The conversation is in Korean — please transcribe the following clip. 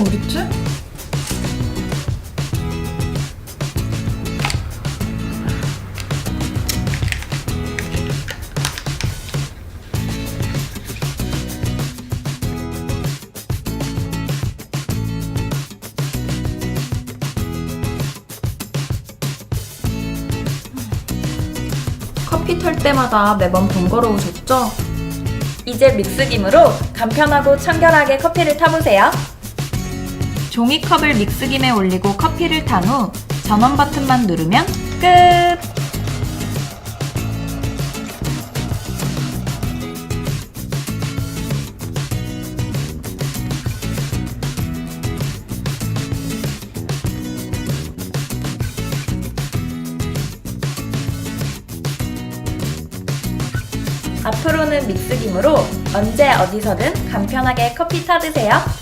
어딨지? 커피 털 때마다 매번 번거로우셨죠? 이제 믹스김으로 간편하고 청결하게 커피를 타보세요. 종이컵을 믹스김에 올리고 커피를 탄 후 전원 버튼만 누르면 끝! 앞으로는 믹스김으로 언제 어디서든 간편하게 커피 타드세요.